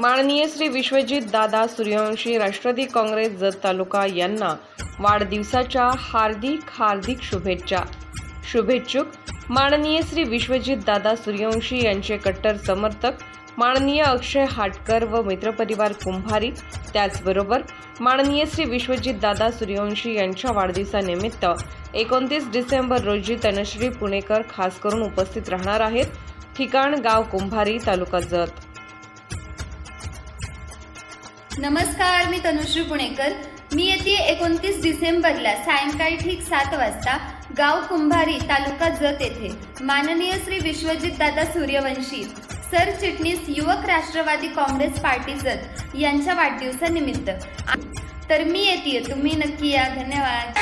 माननीय श्री विश्वजित दादा सूर्यवंशी राष्ट्रवादी काँग्रेस जत तालुका यांना वाढदिवसाच्या हार्दिक हार्दिक शुभेच्छा. शुभेच्छुक माननीय श्री विश्वजित दादा सूर्यवंशी यांचे कट्टर समर्थक माननीय अक्षय हाटकर व मित्रपरिवार कुंभारी त्याचबरोबर माननीय श्री विश्वजित दादा सूर्यवंशी यांच्या वाढदिवसानिमित्त एकोणतीस डिसेंबर रोजी तनश्री पुणेकर खास करून उपस्थित राहणार आहेत. ठिकाण गाव कुंभारी तालुका जत. नमस्कार मी तनुश्री पुणेकर. मी येते एकोणतीस डिसेंबरला सायंकाळी ठीक सात वाजता गाव कुंभारी तालुका जत येथे. माननीय श्री विश्वजित दादा सूर्यवंशी सरचिटणीस युवक राष्ट्रवादी काँग्रेस पार्टी जत यांच्या वाढदिवसानिमित्त. तर मी येते. तुम्ही नक्की या. धन्यवाद.